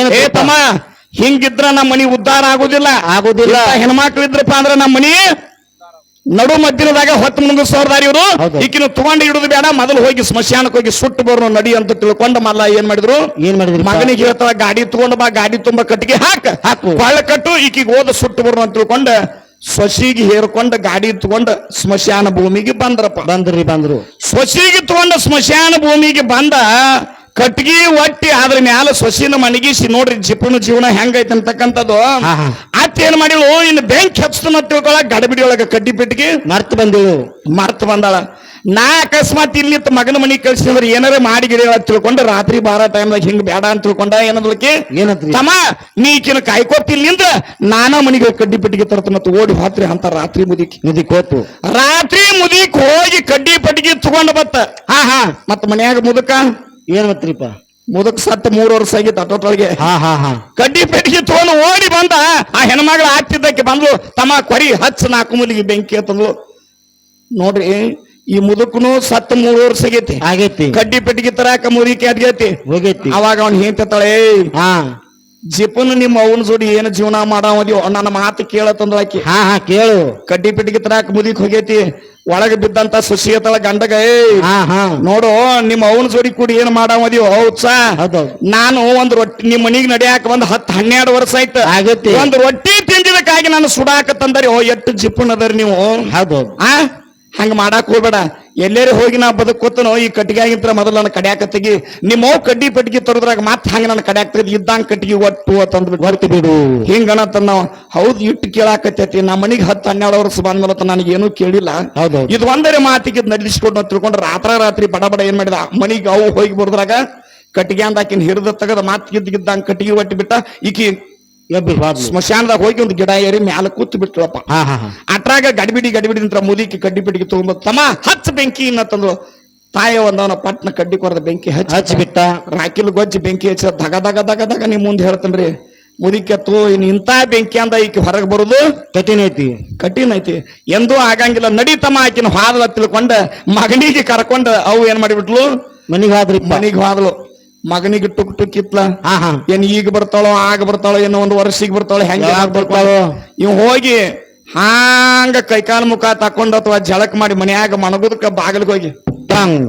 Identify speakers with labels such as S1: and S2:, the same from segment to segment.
S1: ಏ ತಮ್ಮ ಹಿಂಗಿದ್ರ ನಮ್ಮ ಮನಿ ಉದ್ದಾರ ಆಗುದಿಲ್ಲ.
S2: ಆಗುದಿಲ್ಲ.
S1: ಹೆಣ್ಮಕ್ಳು ಇದ್ರಪ್ಪ ಅಂದ್ರ ನಮ್ಮ ಮನಿ ನಡು ಮಧ್ಯದಾಗ ಹೊತ್ತು ಮುಗಿಸೋರ್ದಾರಿ ಇವರು. ಈಕಿನ ತಗೊಂಡು ಹಿಡಿದು ಬೇಡ ಮೊದಲು ಹೋಗಿ ಸ್ಮಶಾನಕ್ಕೆ ಹೋಗಿ ಸುಟ್ಟು ಬರೋ ನಡಿ ಅಂತ ತಿಳ್ಕೊಂಡು ಮಲ್ಲ ಏನ್ ಮಾಡಿದ್ರು?
S2: ಏನ್ ಮಾಡಿದ್ರು
S1: ಮಗನಿಗೆ ಹೇಳ್ತಾರ ಗಾಡಿ ತಗೊಂಡು ಬಾ ಗಾಡಿ ತುಂಬ ಕಟ್ಟಿಗೆ ಹಾಕ.
S2: ಹಾಕು.
S1: ಕೊಳ್ಳ ಕಟ್ಟು ಈಕಿಗೆ ಓದ ಸುಟ್ಟು ಬರೋ ಅಂತ ತಿಳ್ಕೊಂಡ ಸೊಸಿಗೆ ಹೇರ್ಕೊಂಡು ಗಾಡಿ ತಗೊಂಡ ಸ್ಮಶಾನ ಭೂಮಿಗೆ ಬಂದ್ರಪ್ಪ.
S2: ಬಂದ್ರಿ ಬಂದ್ರು.
S1: ಸೊಸಿಗೆ ತಗೊಂಡ ಸ್ಮಶಾನ ಭೂಮಿಗೆ ಬಂದ ಕಟ್ಗಿ ಒಟ್ಟಿ ಅದ್ರ ಮ್ಯಾಲ ಸೊಸಿನ ಮಣಗಿಸಿ ನೋಡ್ರಿ ಜಿಪುಣ ಜೀವನ ಹೆಂಗೈತೆ ಅಂತಕ್ಕಂಥದ್ದು. ಆತ ಏನ್ ಮಾಡಿಳು ಇನ್ನು ಬೆಂಕಿ ಹಚ್ತನ ತಿಳ್ಕೊಳ ಗಡಬಿಡಿ ಒಳಗ ಕಡ್ಡಿ ಪೆಟ್ಟಿಗೆ.
S2: ಮರ್ತ್ ಬಂದಿಳು.
S1: ಮರ್ತ್ ಬಂದಾಳ. ನಾ ಅಕಸ್ಮಾತ್ ಇಲ್ಲಿ ಮಗನ ಮನಿ ಕಳ್ಸಿದ್ರೆ ಏನಾರ ಮಾಡಿ ಗಿಡ ತಿಳ್ಕೊಂಡು ರಾತ್ರಿ ಬಾರ ಟೈಮ್ದಾಗ ಹಿಂಗ್ ಬೇಡ ಅಂತ ತಿಳ್ಕೊಂಡ ಏನದಕ್ಕೆ?
S2: ಏನಂತ್ರಿ?
S1: ತಮ್ಮ ನೀ ಈಕಿನ ಕಾಯ್ಕೋತಿಲ್ಲಿಂದ ನಾನಾ ಮನಿಗೆ ಕಡ್ಡಿ ಪೆಟ್ಟಿಗೆ ತರ್ತನ ಮತ್ತು ಓಡಿ ಹೋತ್ರಿ ಅಂತ ರಾತ್ರಿ ಮುದಿಕಿ.
S2: ನಿಧಿ ಹೋತು
S1: ರಾತ್ರಿ ಮುದಿಕ್ ಹೋಗಿ ಕಡ್ಡಿ ಪೆಟ್ಟಿಗೆ ತಗೊಂಡ್ ಬತ್ತ.
S2: ಹಾ ಹಾ.
S1: ಮತ್ ಮನ್ಯಾಗ ಮುದಕ?
S2: ಏನ್ ಮತ್ರಿಪ್ಪ
S1: ಮುದಕ್ ಸತ್ತ ಮೂರು ವರ್ಷ ಆಗಿತ್ತು ಅಟೋಟೊಳಗೆ
S2: ಹಾ ಹಾ ಹಾ.
S1: ಕಡ್ಡಿ ಪೆಟ್ಟಿಗೆ ತಗೊಂಡು ಓಡಿ ಬಂದ. ಆ ಹೆಣ್ಮಗಳ ಆಗ್ತಿದ್ದಕ್ಕೆ ಬಂದ್ಲು. ತಮ್ಮ ಕೊರಿ ಹಚ್ಚ ನಾಲ್ಕು ಮೂಲಿಗೆ ಬೆಂಕಿ ಅಂತಂದ್ಲು ನೋಡ್ರಿ ಈ ಮುದುಕನು ಸತ್ತ ಮೂರು ವರ್ಷ ಆಗೈತಿ.
S2: ಆಗೈತಿ.
S1: ಕಡ್ಡಿ ಪೆಟ್ಟಿಗೆ ತರಾಕ ಮುರಿಕೆ ಅದ್ಗೈತಿ
S2: ಹೋಗೈತಿ.
S1: ಅವಾಗ ಅವ್ನು ಹೇಳ್ತಾಳೆ
S2: ಹಾ.
S1: ಜಿಪನ್ ನಿಮ್ಮ ಅವನ ಜೋಡಿ ಏನು ಜೀವನ ಮಾಡಿ ನನ್ನ ಮಾತು ಕೇಳತ್ತಂದ್ರಾಕಿ
S2: ಹಾ ಹಾ ಕೇಳು.
S1: ಕಡ್ಡಿ ಪೆಟ್ಟಿಗೆ ತರಾಕ ಮುದಿಕ್ ಹೋಗೈತಿ. ಒಳಗೆ ಬಿದ್ದಂತ ಸುಶೀತಳ ಗಂಡಗ ಏ
S2: ಹಾ ಹಾ.
S1: ನೋಡು ನಿಮ್ಮ ಅವನ ಜೋಡಿ ಕೂಡಿ ಏನ್ ಮಾಡಾವದ್ಯೋ
S2: ಉತ್ಸಾಹ
S1: ನಾನು ಒಂದ್ ರೊಟ್ಟಿ ನಿಮ್ ಮನಿಗ್ ನಡಿಯಾಕ ಒಂದ್ ಹತ್ ಹನ್ನೆರಡು ವರ್ಷ ಆಯ್ತು.
S2: ಆಗತ್ತೆ.
S1: ಒಂದ್ ರೊಟ್ಟಿ ತಿಂದಿದಕ್ಕಾಗಿ ನಾನು ಸುಡಾಕ ತಂದರಿ. ಓ ಎಟ್ಟು ಜಿಪ್ಪುನ್ ಅದರಿ ನೀವು
S2: ಹೌದು.
S1: ಆ? ಹಂಗ ಮಾಡಾಕ್ ಹೋಗ್ಬೇಡ. ಎಲ್ಲೇರಿ ಹೋಗಿ ನಾ ಬದುಕೋತನೋ ಈ ಕಟ್ಟಿಗೆ ಆಗಿಂತ್ರ ಮೊದಲು ನನ್ನ ಕಡ್ಯಾಕ ತೆಗಿ ನಿಮ್ಮ ಕಡ್ಡಿ ಪಟ್ಟಿಗೆ ತರದ್ರಾಗ ಮತ್ತೆ ಹಂಗೆ ನನ್ನ ಕಡ್ಯಾಕ ತೆಗಿ ಇದ್ದಂಗ ಕಟ್ಟಿಗೆ ಒಟ್ಟು ಅಂತಂದ್ಬಿಟ್ಟು
S2: ಹೊರ್ತು ಬಿಡು.
S1: ತನ್ನ ನಾವು ಹೌದು ಇಟ್ಟು ಕೇಳಾಕತ್ತೈತಿ ನಮ್ಮ ಮನಿಗೆ ಹತ್ತು ಹನ್ನೆರಡು ವರ್ಷ ಬಂದ್ಮೇಲೆ ನನಗೇನು ಕೇಳಿಲ್ಲ.
S2: ಹೌದು
S1: ಇದು ಒಂದರೆ ಮಾತಿಗೆ ನಡ್ಲಿಸ್ಕೊಂಡು ತಿಳ್ಕೊಂಡು ರಾತ್ರ ರಾತ್ರಿ ಬಡ ಬಡ ಏನ್ ಮಾಡಿದ ಮನಿಗೆ ಅವು ಹೋಗಿ ಬರ್ದ್ರಾಗ ಕಟ್ಟಿಗೆ ಅಂದಾಕಿನ ಹಿಡಿದ ತಗದ ಮಾತ್ ಗಿದ್ದ ಗಿದ್ದಂಗ ಕಟ್ಟಿಗೆ ಒಟ್ಟಿ ಬಿಟ್ಟ ಈಕಿ ಸ್ಮಶಾನದಾಗ ಹೋಗಿ ಒಂದು ಗಿಡ ಏರಿ ಮ್ಯಾಲ ಕೂತು
S2: ಹಾ
S1: ಅಟ್ರಾಗ ಗಡಿಬಿಡಿ ಗಡಿಬಿಡಿ ಅಂತ ಮುದಿಕಿ ಕಡ್ಡಿ ಪಿಡಿಗೆ ತಗೊಂಡ್ ತಮ್ಮ ಹಚ್ಚ ಬೆಂಕಿ ಇನ್ನತ್ತಂದ್ರು ತಾಯಿ ಒಂದವನ ಪಟ್ನ ಕಡ್ಡಿ ಕೊರದ ಬೆಂಕಿ ಹಚ್ಚಿ
S2: ಹಚ್ಚಿಬಿಟ್ಟ
S1: ರಾಕಿಲ್ ಗೊಜ್ಜಿ ಬೆಂಕಿ ಹಚ್ಚ ದಗ ದಗ ದಗ ದಗ ನಿಮ್ ಮುಂದೆ ಹೇಳ್ತೇನ್ರಿ. ಮುದಿಕೆತ್ತು ಇನ್ ಇಂಥ ಬೆಂಕಿ ಅಂದ ಈಕಿ ಹೊರಗೆ ಬರುದು?
S2: ಕಠಿಣ ಐತಿ.
S1: ಕಠಿಣ ಐತಿ. ಎಂದೂ ಆಗಂಗಿಲ್ಲ. ನಡೀತಮ್ಮ ಆಕಿನ ಹಾದಲ ತಿಳ್ಕೊಂಡ ಮಗನಿಗೆ ಕರ್ಕೊಂಡ ಅವು ಏನ್ ಮಾಡಿಬಿಟ್ಲು?
S2: ಮನಿಗ್ ಹಾದ್ರಿ
S1: ಮನಿಗೆ ಹಾದಲು. ಮಗನಿಗೆ ಟುಕ್ ಟುಕ್ ಇತ್ಲ
S2: ಹಾ ಹಾ.
S1: ಏನ್ ಈಗ ಬರ್ತಾಳೋ ಆಗ ಬರ್ತಾಳೋ ಏನೋ ಒಂದು ವರ್ಷಿಗೆ ಬರ್ತಾಳೋ ಹೆಂಗೆ
S2: ಬರ್ತಾಳೋ?
S1: ಇವ್ ಹೋಗಿ ಹಾಂಗ ಕೈಕಾಲು ಮುಖ ತಕೊಂಡ್ ಅಥವಾ ಜಳಕ್ ಮಾಡಿ ಮನ್ಯಾಗ ಮಣಗುದಕ್ಕ ಬಾಗಿಲ್ಗೆ ಹೋಗಿ
S2: ಟಂಗ್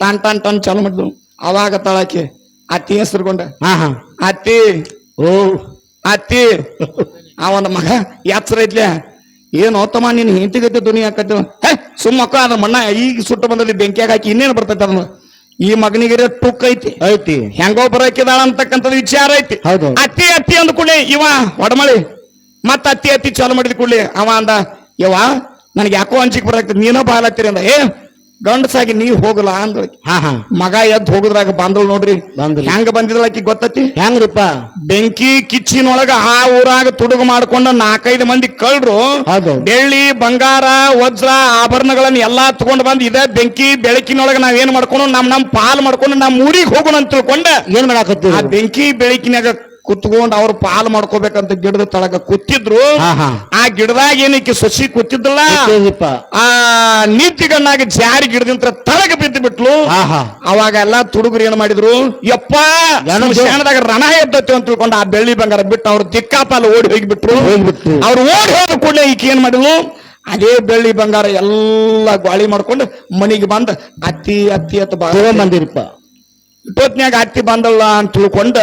S1: ಟನ್ ಟನ್ ಟನ್ ಚಾಲು ಮಾಡಿದ್ಲು. ಅವಾಗ ತಳಾಕಿ ಅತ್ತಿ ಹೆಸರುಕೊಂಡ
S2: ಹಾ ಹಾ.
S1: ಅತ್ತಿ
S2: ಓ.
S1: ಅತ್ತಿ ಅವನ ಮಗ ಎಚ್ಚರ ಐತ್ಲೆ ಏನು ತಮ್ಮ ನೀನ್ ಹಿಂತಿಗತ್ತೆ ಧ್ವನಿ ಹಾಕತ್ತೆ ಹೇ ಸುಮ್ಮಕ್ಕ ಅದ ಮಣ್ಣ ಈಗ ಸುಟ್ಟು ಬಂದಲ್ಲಿ ಬೆಂಕಿಯಾಗ ಹಾಕಿ ಇನ್ನೇನು ಬರ್ತೈತೆ ಅದನ್ನ? ಈ ಮಗನಿಗಿರ ಟುಕ್ ಐತಿ.
S2: ಐತಿ.
S1: ಹೆಂಗೋ ಬರಾಕಿದಾಳ ಅಂತಕ್ಕಂಥದ್ದು ವಿಚಾರ ಐತಿ.
S2: ಹೌದು.
S1: ಅತ್ತಿ ಅತ್ತಿ ಅಂದ ಕೂಡಲೇ ಇವ ಒಡಮಳಿ. ಮತ್ತ ಅತ್ತಿ ಅತ್ತಿ ಚಾಲು ಮಾಡಿದ ಕೂಡಲೇ ಅವ ಅಂದ ಯವ್ವ ನನಗೆ ಯಾಕೋ ಅಂಚಿಗೆ ಬರಾಕ್ತದೆ ನೀನೋ ಬಾಲತ್ತೀರಿ ಅಂದ. ಏ ಗಂಡಸಾಗಿ ನೀ ಹೋಗಲ್ಲ ಅಂದ್ರು
S2: ಹಾ ಹಾ.
S1: ಮಗ ಎದ್ದು ಹೋಗುದ್ರಾಗ ಬಂದಳು ನೋಡ್ರಿ.
S2: ಹೆಂಗ್
S1: ಹೆಂಗ ಬಂದಿದ್ಳಾಕಿ ಗೊತ್ತತಿ?
S2: ಹೆಂಗ್ರಿಪ್ಪ?
S1: ಬೆಂಕಿ ಕಿಚ್ಚಿನೊಳಗ ಆ ಊರಾಗ ತುಡುಗು ಮಾಡ್ಕೊಂಡ ನಾಲ್ಕೈದು ಮಂದಿ ಕಳ್ರು.
S2: ಹೌದು.
S1: ಬೆಳ್ಳಿ ಬಂಗಾರ ವಜ್ರ ಆಭರಣಗಳನ್ನ ಎಲ್ಲಾ ತಗೊಂಡ್ ಬಂದ್ ಇದೆ ಬೆಂಕಿ ಬೆಳಕಿನೊಳಗ ನಾವ್ ಏನ್ ಮಾಡ್ಕೊಂಡು ನಮ್ ನಮ್ ಪಾಲ್ ಮಾಡ್ಕೊಂಡು ನಮ್ ಊರಿಗೆ ಹೋಗೋಣ ಅಂತ ತಿಳ್ಕೊಂಡ.
S2: ಏನ್ ಮಾಡಾಕತ್ತೀರಿ?
S1: ಆ ಬೆಂಕಿ ಬೆಳಕಿನಾಗ ಕುತ್ಕೊಂಡ್ ಅವ್ರ ಪಾಲ್ ಮಾಡ್ಕೋಬೇಕಂತ ಗಿಡದ ತಳಗ ಕೂತಿದ್ರು
S2: ಹಾ
S1: ಆ ಗಿಡದಾಗ ಏನಕ್ಕೆ ಸಸಿ ಕೂತಿದ್ದಲ್ಲ? ಆ ನೀತಿಗಣ್ಣಾಗ ಜಾರಿ ಗಿಡದಿಂದ ತಳಗ ಬಿದ್ದು ಬಿಟ್ಲು. ಅವಾಗ ಎಲ್ಲಾ ತುಡುಗರು ಏನ್ ಮಾಡಿದ್ರು? ಯಪ್ಪ? ಶಾಣದಾಗ ರಣ ಎದ್ದತಿ ಅಂತ ತಿಳ್ಕೊಂಡು ಆ ಬೆಳ್ಳಿ ಬಂಗಾರ ಬಿಟ್ಟು ಅವ್ರು ದಿಕ್ಕಾಪಾಲ ಓಡಿ ಹೋಗಿಬಿಟ್ರು. ಅವ್ರು ಓಡಿ ಹೋದ ಕೂಡಲೇ ಈಕೆ ಏನ್ ಮಾಡಿದ್ಲು? ಅದೇ ಬೆಳ್ಳಿ ಬಂಗಾರ ಎಲ್ಲ ಗಾಳಿ ಮಾಡ್ಕೊಂಡು ಮನೆಗೆ ಬಂದ ಅತ್ತಿ ಅತ್ತಿ ಅತ್ತ ಬಾ. ಇಟ್ಟೊತ್ನ್ಯಾಗ ಅತ್ತಿ ಬಂದಲ್ಲ ಅಂತ ತಿಳ್ಕೊಂಡ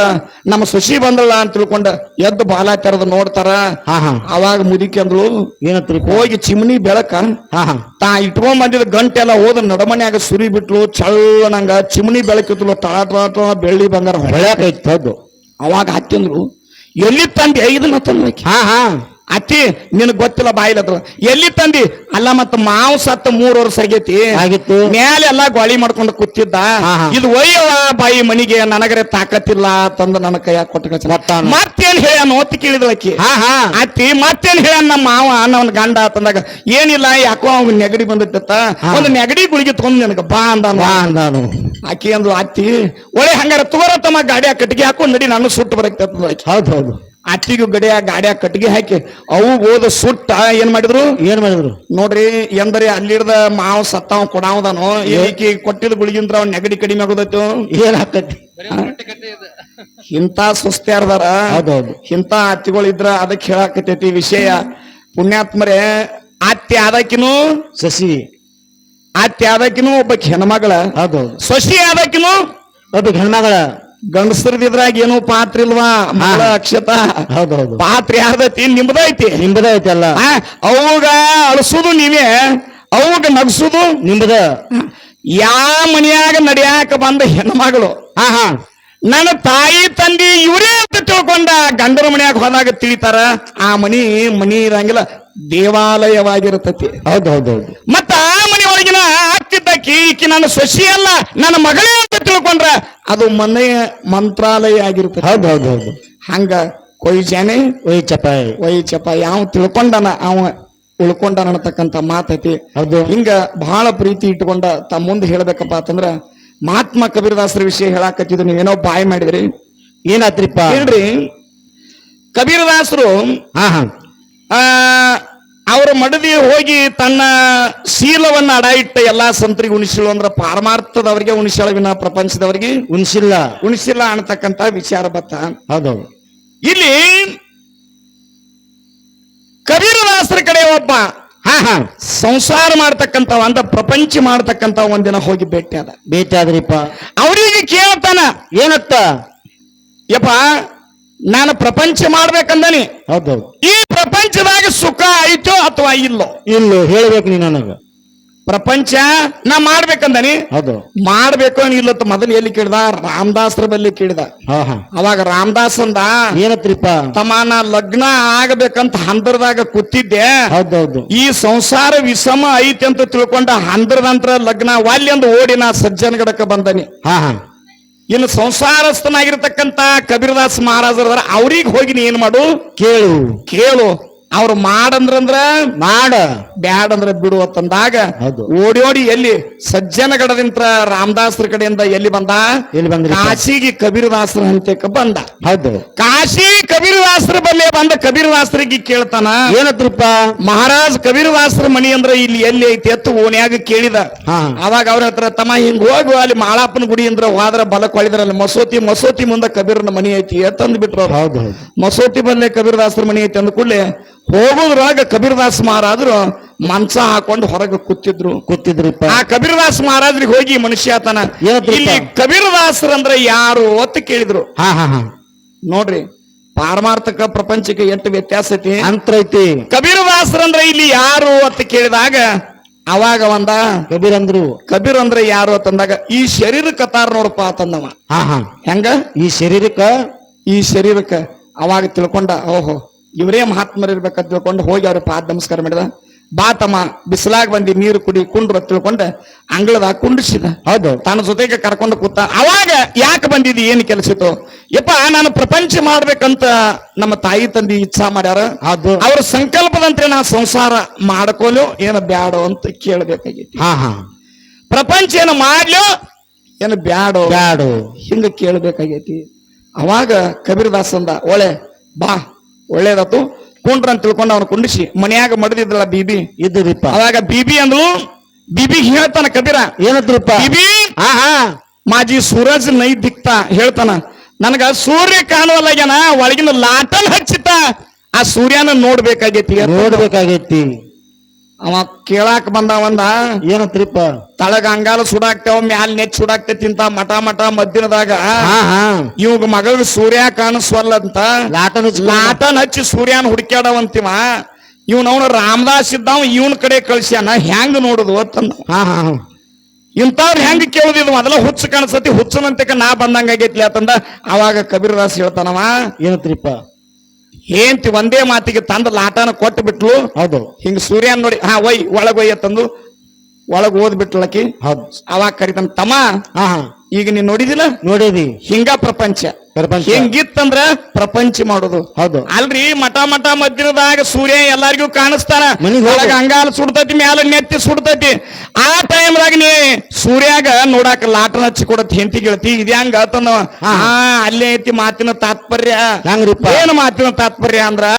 S1: ನಮ್ಮ ಸೊಸಿ ಬಂದಲ್ಲ ಅಂತ ತಿಳ್ಕೊಂಡ ಎದ್ದು ಬಾಲ ತೆರೆದು ನೋಡ್ತಾರ.
S2: ಹಾ ಹಾ.
S1: ಅವಾಗ ಮುದಿಕೆ ಅಂದ್ಳು
S2: ಏನತ್ರಿಪ್ಪ
S1: ಹೋಗಿ ಚಿಮ್ನಿ ಬೆಳಕ
S2: ಹಾ ಹಾ.
S1: ತಾ ಇಟ್ಕೊಂಡ್ ಗಂಟೆ ಗಂಟೆಲ್ಲ ಹೋದ ನಡಮನ್ಯಾಗ ಸುರಿ ಬಿಟ್ಲು ಚಳ್ಳನಂಗ ಚಿಮ್ನಿ ಬೆಳಕಿತ್ಲು ತಳ ತಳ ತಳ ಬೆಳ್ಳಿ ಬಂಗಾರ
S2: ಹೊಳ್ಯಾಕ ಇತ್ತದ್ದು.
S1: ಅವಾಗ ಹತ್ತಿಂದ್ರು ಎಲ್ಲಿ ತಂದೆ ಇದನ್ನ ತಂದ್ಬೇಕಿ
S2: ಹಾ ಹಾ.
S1: ಅತ್ತಿ ನಿನಗ್ ಗೊತ್ತಿಲ್ಲ ಅದ್ರ. ಎಲ್ಲಿ ತಂದಿ? ಅಲ್ಲ ಮತ್ತ ಮಾವು ಸತ್ತ ಮೂರ್ ವರ್ಷ ಆಗೈತಿ.
S2: ಆಗಿತ್ತು
S1: ಮೇಲೆ ಎಲ್ಲಾ ಗೋಳಿ ಮಾಡ್ಕೊಂಡು ಕೂತಿದ್ದ. ಇದು ಒಯ್ಯವ ಬಾಯಿ ಮನಿಗೆ ನನಗರೆ ತಾಕತ್ತಿಲ್ಲ ತಂದು ನನ್ನ ಕೈಯಾಗ ಕೊಟ್ಟು
S2: ಮತ್ತಾನ?
S1: ಹೇಳ ಒತ್ತಿ ಕೇಳಿದಳಕ್ಕಿ
S2: ಹಾ ಹಾ.
S1: ಅತ್ತಿ ಮತ್ತೇನ್ ಹೇಳ ನಮ್ಮ ಮಾವ ನನ್ನ ಗಂಡ ತಂದಾಗ ಏನಿಲ್ಲ ಯಾಕೋ ಅವ್ನ ನೆಗಡಿ ಬಂದಿತ್ತ ಒಂದ್ ನೆಗಡಿ ಗುಳಿಗೆ ತಗೊಂಡ್ ನಿನಗ ಬಾ ಅಂದ
S2: ಬಾ ಅಂದಾನು.
S1: ಆಕಿ ಅಂದ್ಲು ಅತ್ತಿ ಒಳ್ಳೆ ಹಂಗಾರ ತಗೋರ ತಮ್ಮ ಗಾಡಿ ಕಟ್ಟಿಗೆ ಹಾಕೊಂಡ್ ನಡಿ ನಾನು ಸುಟ್ಟು ಬರಕ್ತ
S2: ಹೌದು ಹೌದು.
S1: ಅತ್ತಿಗೂ ಗಡಿಯ ಗಾಡಿಯ ಕಟ್ಟಿಗೆ ಹಾಕಿ ಅವು ಓದ ಸುಟ್ಟ ಏನ್ ಮಾಡಿದ್ರು?
S2: ಏನ್ ಮಾಡಿದ್ರು?
S1: ನೋಡ್ರಿ ಎಂದರೆ ಅಲ್ಲಿಡ್ದ ಮಾವ್ ಸತ್ತಾವ್ ಕೊಡಾವದನೋ ಏಕೆ ಕೊಟ್ಟಿದ ಗುಳಿಗಿಂದ್ರ ಅವ್ನ ನೆಗಡಿ ಕಡಿಮೆ ಆಗೋದೈತು?
S2: ಏನ್ ಆಗ್ತೈತಿ
S1: ಇಂಥ ಸುಸ್ತಿಯಾರ್ದಾರ
S2: ಹೌದೌದು.
S1: ಇಂಥ ಅತ್ತಿಗಳು ಇದ್ರ ಅದಕ್ಕೆ ಹೇಳಾಕತೈತಿ ವಿಷಯ. ಪುಣ್ಯಾತ್ಮರೇ ಅತ್ತಿ ಆದಕಿನು
S2: ಸಸಿ.
S1: ಅತ್ತಿ ಆದಕಿನು ಒಬ್ಬ ಹೆಣ್ಮಗಳ.
S2: ಹೌದೌದು.
S1: ಸೊಸಿ ಆದಕಿನು
S2: ಒಬ್ಬ ಹೆಣ್ಮಗಳ.
S1: ಗಂಡಸರದಿದ್ರಾಗ ಏನೂ ಪಾತ್ರ ಇಲ್ವಾ? ಮಗಳ ಅಕ್ಷತ.
S2: ಹೌದೌದು.
S1: ಪಾತ್ರ ಯಾರ್ದೈತಿ? ನಿಮ್ದೈತಿ
S2: ನಿಂಬದ
S1: ಅಲ್ಲ. ಅವಾಗ ಅಳಸುದು ನೀವೇ ಅವಾಗ ನಗಸುದು?
S2: ನಿಂಬದ.
S1: ಯಾ ಮನೆಯಾಗ ನಡಿಯಾಕ ಬಂದ ಹೆಣ್ಮಗಳು?
S2: ಹಾ ಹಾ.
S1: ನನ್ನ ತಾಯಿ ತಂದಿ ಇವರೇ ಅಂತ ತಿಳ್ಕೊಂಡ ಗಂಡರ ಮನೆಯಾಗ ಹೋದಾಗ ತಿಳಿತಾರ ಆ ಮನಿ ಮನಿ ಇರಂಗಿಲ್ಲ ದೇವಾಲಯವಾಗಿರುತ್ತತಿ
S2: ಹೌದು ಹೌದೌದು
S1: ಮತ್ತ ಆ ಮನಿ ಒಳಗಿನ ಈಕೆ ನನ್ನ ಸೊಸಿ ಅಲ್ಲ ನನ್ನ ಮಗಳೇ ಅಂತ ತಿಳ್ಕೊಂಡ್ರ ಅದು ಮನೆಯ ಮಂತ್ರಾಲಯ ಆಗಿರ್ತದೆ
S2: ಹೌದು ಹೌದು ಹೌದು.
S1: ಹಂಗ ಕೊಯ್ಜಾನೆ
S2: ಒಯ್ ಚಪಾಯಿ.
S1: ಒಯ್ ಚಪ ಯಾವ ತಿಳ್ಕೊಂಡನ ಅವ ಉಳ್ಕೊಂಡನ ಅನ್ನತಕ್ಕಂಥ ಮಾತೈತಿ.
S2: ಹೌದು.
S1: ಹಿಂಗ ಬಹಳ ಪ್ರೀತಿ ಇಟ್ಕೊಂಡ ತಮ್ಮ ಮುಂದೆ ಹೇಳ್ಬೇಕಪ್ಪ ಅಂತಂದ್ರ ಮಹಾತ್ಮ ಕಬೀರದಾಸರ ವಿಷಯ ಹೇಳಾಕತ್ತಿದ್ದು ನೀವೇನೋ ಬಾಯಿ ಮಾಡಿದ್ರಿ.
S2: ಏನಾತ್ರಿಪ್ಪ
S1: ಹೇಳ್ರಿ ಕಬೀರದಾಸರು
S2: ಹಾ ಹಾ.
S1: ಆ ಅವರ ಮಡದಿ ಹೋಗಿ ತನ್ನ ಶೀಲವನ್ನ ಅಡ ಇಟ್ಟ ಎಲ್ಲಾ ಸಂತರಿಗೆ ಉಣಿಸಿಳು ಅಂದ್ರೆ ಪಾರಮಾರ್ಥದವರಿಗೆ ಉಣಿಸಳ ವಿನ ಪ್ರಪಂಚದವರಿಗೆ?
S2: ಉಣಿಸಿಲ್ಲ.
S1: ಉಣಿಸಿಲ್ಲ ಅನ್ನತಕ್ಕಂತ ವಿಚಾರ ಬತ್ತ
S2: ಹೌದೌದು.
S1: ಇಲ್ಲಿ ಕಬೀರದಾಸರ ಕಡೆ ಒಬ್ಬ
S2: ಹಾ ಹಾ.
S1: ಸಂಸಾರ ಮಾಡ್ತಕ್ಕಂತ ಅಂದ ಪ್ರಪಂಚ ಮಾಡ್ತಕ್ಕಂತ ಒಂದಿನ ಹೋಗಿ ಭೇಟಿ ಅದ
S2: ಭೇಟಿ ಆದ್ರಿಪ್ಪ.
S1: ಅವರಿಗೆ ಕೇಳ್ತಾನ
S2: ಏನತ್ತ?
S1: ಯಪ್ಪ ನಾನು ಪ್ರಪಂಚ ಮಾಡ್ಬೇಕಂದನಿ.
S2: ಹೌದೌದು.
S1: ಈ ಪ್ರಪಂಚದಾಗ ಸುಖ ಐತೋ ಅಥವಾ ಇಲ್ಲೋ?
S2: ಇಲ್ಲೋ ಹೇಳ್ಬೇಕು ನೀ ನನಗ.
S1: ಪ್ರಪಂಚ ನಾ ಮಾಡ್ಬೇಕಂದನಿ.
S2: ಹೌದು.
S1: ಮಾಡ್ಬೇಕು ಇಲ್ಲತ್ತ ಮೊದಲು ಎಲ್ಲಿ ಕೇಳ್ದ? ರಾಮದಾಸರ ಬಲ್ಲಿ ಕೇಳಿದ.
S2: ಹಾ ಹಾ.
S1: ಅವಾಗ ರಾಮದಾಸ್ ಅಂದ
S2: ಏನತ್ರಿಪ್ಪ?
S1: ತಮ್ಮ ನಾ ಲಗ್ನ ಆಗ್ಬೇಕಂತ ಹಂದರದಾಗ ಕೂತಿದ್ದೆ.
S2: ಹೌದೌದು.
S1: ಈ ಸಂಸಾರ ವಿಷಮ ಐತಿ ಅಂತ ತಿಳ್ಕೊಂಡ ಹಂದರದಂತ್ರ ಲಗ್ನ ವಾಲ್ಯಂದು ಓಡಿ ನಾ ಸಜ್ಜನಗಡಕ ಬಂದನಿ.
S2: ಹಾ ಹಾ.
S1: ಇನ್ನು ಸಂಸಾರಸ್ಥನಾಗಿರ್ತಕ್ಕಂತ ಕಬೀರದಾಸ್ ಮಹಾರಾಜರ ಅವ್ರಿಗೆ ಹೋಗಿ ನೀ ಏನ್ ಮಾಡು?
S2: ಕೇಳು.
S1: ಕೇಳು. ಅವ್ರು ಮಾಡಂದ್ರಂದ್ರ
S2: ಮಾಡ
S1: ಬ್ಯಾಡ್ ಅಂದ್ರ ಬಿಡು ಅಂತಂದಾಗ. ಓಡಿ ಓಡಿ ಎಲ್ಲಿ ಸಜ್ಜನಗಡದಿಂದ ರಾಮದಾಸರ ಕಡೆಯಿಂದ ಎಲ್ಲಿ ಬಂದ?
S2: ಎಲ್ಲಿ ಬಂದ
S1: ಕಾಶಿಗೆ ಕಬೀರದಾಸರ ಹಂತಕ್ಕೆ ಬಂದ.
S2: ಹೌದು.
S1: ಕಾಶಿ ಕಬೀರದಾಸರ ಬಲ್ಲೇ ಬಂದ ಕಬೀರದಾಸರಿಗೆ ಕೇಳ್ತಾನ
S2: ಏನತ್ರಪ್ಪ?
S1: ಮಹಾರಾಜ್ ಕಬೀರದಾಸರ ಮನಿ ಅಂದ್ರ ಇಲ್ಲಿ ಎಲ್ಲಿ ಐತಿ ಎತ್ತು ಓಣ್ಯಾಗ ಕೇಳಿದ. ಅವಾಗ ಅವ್ರ ಹತ್ರ ತಮ್ಮ ಹಿಂಗ್ ಹೋಗುವ ಅಲ್ಲಿ ಮಾಳಪ್ಪನ ಗುಡಿ ಅಂದ್ರ ಹೋದ್ರ ಬಲಕ್ ಹೊಳಿದ್ರಲ್ಲ ಮಸೋತಿ ಮಸೋತಿ ಮುಂದ ಕಬೀರನ ಮನಿ ಐತಿ ಎತ್ತಂದ್ ಬಿಟ್ರು
S2: ಮಸೋತಿ
S1: ಮಸೂತಿ ಬಲ್ಲೆ ಕಬೀರದಾಸರ ಮನಿ ಐತಿ ಅಂದ ಕೂಡಲೇ ಹೋಗೋದ್ರೊಳಗ ಕಬೀರದಾಸ್ ಮಹಾರಾಜರು ಮಂಚ ಹಾಕೊಂಡು ಹೊರಗೆ ಕೂತಿದ್ರು
S2: ಕೂತಿದ್ರು
S1: ಆ ಕಬೀರದಾಸ್ ಮಹಾರಾಜ್ರಿಗೆ ಹೋಗಿ ಮನುಷ್ಯ
S2: ತನ?
S1: ಇಲ್ಲಿ ಕಬೀರದಾಸರಂದ್ರೆ ಯಾರು ಅಂತ ಕೇಳಿದ್ರು.
S2: ಹಾ ಹಾ ಹಾ.
S1: ನೋಡ್ರಿ ಪಾರಮಾರ್ಥಕ ಪ್ರಪಂಚಕ್ಕೆ ಎಂಟು ವ್ಯತ್ಯಾಸ ಐತಿ.
S2: ಅಂತ್ರ ಐತಿ.
S1: ಕಬೀರದಾಸರಂದ್ರೆ ಇಲ್ಲಿ ಯಾರು ಅಂತ ಕೇಳಿದಾಗ ಅವಾಗ ಒಂದ
S2: ಕಬೀರ್ ಅಂದ್ರು.
S1: ಕಬೀರ್ ಅಂದ್ರೆ ಯಾರು ಅಂತಂದಾಗ ಈ ಶರೀರ ಕತಾರ ನೋಡಪ್ಪ ಅಂತಂದವ
S2: ಹಾ ಹಾ.
S1: ಹೆಂಗ?
S2: ಈ ಶರೀರಕ್ಕ?
S1: ಈ ಶರೀರಕ್ಕ. ಅವಾಗ ತಿಳ್ಕೊಂಡ ಓಹೋ ಇವರೇ ಮಹಾತ್ಮರು ಇರ್ಬೇಕಂತ ತಿಳ್ಕೊಂಡು ಹೋಗಿ ಅವ್ರ ಪಾದ ನಮಸ್ಕಾರ ಮಾಡಿದ. ಬಾ ತಮ್ಮ ಬಿಸಿಲಾಗ ಬಂದಿ ನೀರು ಕುಡಿ ಕುಂಡ್ರ ತಿಳ್ಕೊಂಡ ಅಂಗಳದಾಗ ಕುಂಡಿಸಿದ
S2: ಹೌದು.
S1: ತನ್ನ ಜೊತೆಗೆ ಕರ್ಕೊಂಡು ಕೂತ ಅವಾಗ ಯಾಕೆ ಬಂದಿದ್ದು ಏನು ಕೆಲಸಿತ್ತು ಯಪ್ಪ ನಾನು ಪ್ರಪಂಚ ಮಾಡ್ಬೇಕಂತ ನಮ್ಮ ತಾಯಿ ತಂದೆ ಇಚ್ಛಾ ಮಾಡ್ಯಾರ.
S2: ಹೌದು.
S1: ಅವ್ರ ಸಂಕಲ್ಪದಂತೆ ನಾ ಸಂಸಾರ ಮಾಡ್ಕೊಲೋ ಏನು ಬ್ಯಾಡೋ ಅಂತ ಕೇಳಬೇಕಾಗಿತ್ತು
S2: ಹಾ ಹಾ.
S1: ಪ್ರಪಂಚ ಏನು ಮಾಡ್ಲೋ ಏನು ಬ್ಯಾಡೋ
S2: ಬ್ಯಾಡು.
S1: ಹಿಂಗ ಕೇಳಬೇಕಾಗೈತಿ. ಅವಾಗ ಕಬೀರದಾಸ್ ಅಂದ ಒಳ್ಳೆ ಬಾ ಒಳ್ಳೇದಾತು? ಕುಂಡ್ರ ಅಂತ ತಿಳ್ಕೊಂಡು ಅವ್ನು ಕುಂಡಿಸಿ ಮನೆಯಾಗ ಮಡದಿದ್ದಲ್ಲ ಬೀಬಿ?
S2: ಇದ್ದಿದ್ದಿಪ್ಪ.
S1: ಅವಾಗ ಬೀಬಿ ಅಂದ್ಲು ಬಿಬಿ ಹೇಳ್ತಾನ ಕಬೀರ.
S2: ಏನದ್ರಪ್ಪ?
S1: ಬಿಬಿ
S2: ಆಹಾ.
S1: ಮಾಜಿ ಸೂರಜ್ ನೈ ದಿಕ್ತ ಹೇಳ್ತಾನ ನನಗ ಸೂರ್ಯ ಕಾಣುವಲ್ಲಾಗ್ಯಾನ ಒಳಗಿನ ಲಾಟನ್ ಹಚ್ಚಿತ ಆ ಸೂರ್ಯನ ನೋಡ್ಬೇಕಾಗೈತಿ.
S2: ನೋಡ್ಬೇಕಾಗೈತಿ.
S1: ಅವ ಕೇಳಾಕ ಬಂದ ಒಂದ
S2: ಏನತ್ರಿಪ್ಪ
S1: ತಳಗ ಅಂಗಾಲ ಸುಡಾಕ್ತೇವ ಮ್ಯಾಲ ನೆಚ್ ಸುಡಾಕ್ತೈತಿ ಅಂತ ಮಠ ಮಠ
S2: ಮದ್ದಿನದಾಗ.
S1: ಇವಾಗ ಮಗಳ ಸೂರ್ಯ ಕಾಣಿಸ್ವಲ್ಲ ಅಂತ
S2: ಲಾಟನ್
S1: ಲಾಟನ್ ಹಚ್ಚಿ ಸೂರ್ಯನ ಹುಡುಕ್ಯಾಡವಂತಿವ. ಇವನ್ ಅವನು ರಾಮದಾಸ್ ಇದ್ದಾವ ಇವನ್ ಕಡೆ ಕಳ್ಸ್ಯಾನ ಹೆಂಗ್ ನೋಡುದು ಅಂತಂದ.
S2: ಹಾ ಹಾ ಹಾ.
S1: ಇಂಥವ್ರು ಹೆಂಗ್ ಕೇಳುದಿದ್ ಮೊದಲ ಹುಚ್ಚ ಕಾಣಿಸತಿ ಹುಚ್ಚನಂತಕ ನಾ ಬಂದಂಗ ಆಗೈತ್ಲಿ ಅಂತಂದ ಅವಾಗ ಕಬೀರದಾಸ್ ಹೇಳ್ತಾನವ.
S2: ಏನತ್ರಿಪ್ಪ
S1: ಏಂತಿ ಒಂದೇ ಮಾತಿಗೆ ತಂದ ಲಾಟನ ಕೊಟ್ಟು ಬಿಟ್ಲು.
S2: ಹೌದು.
S1: ಹಿಂಗ ಸೂರ್ಯನ್ ನೋಡಿ ಹಾ ಒಯ್ ಒಳಗೆ ಒಯ್ಯ ತಂದು ಒಳಗ್ ಓದ್ಬಿಟ್ಲಕಿ
S2: ಹೌದು.
S1: ಅವಾಗ ಕರಿತಾನ ತಮ್ಮ
S2: ಹಾ ಹಾ.
S1: ಈಗ ನೀನ್ ನೋಡಿದಿಲ್ಲ?
S2: ನೋಡಿದಿ.
S1: ಹಿಂಗ ಪ್ರಪಂಚ.
S2: ಪ್ರಪಂಚ.
S1: ಹೆಂಗಿತ್ತಂದ್ರ ಪ್ರಪಂಚ ಮಾಡೋದು.
S2: ಹೌದು.
S1: ಅಲ್ರಿ ಮಠ ಮಠ ಮಧ್ಯದಾಗ ಸೂರ್ಯ ಎಲ್ಲಾರಿಗೂ ಕಾಣಿಸ್ತಾನ. ಒಳಗ ಅಂಗಾಲ ಸುಡ್ತೈತಿ ಮ್ಯಾಲ ನೆತ್ತಿ ಸುಡ್ತೈತಿ. ಆ ಟೈಮ್ದಾಗ ನೀ ಸೂರ್ಯಾಗ ನೋಡಾಕ ಲಾಟನ ಹಚ್ಚಿ ಕೊಡತ್ ಹೆಂತಿ ಗೆಳತಿ ಇದು ಹೆಂಗ ತಂದವ ಹಾ. ಅಲ್ಲೇ ಐತಿ ಮಾತಿನ ತಾತ್ಪರ್ಯ? ಏನು ಮಾತಿನ ತಾತ್ಪರ್ಯ ಅಂದ್ರ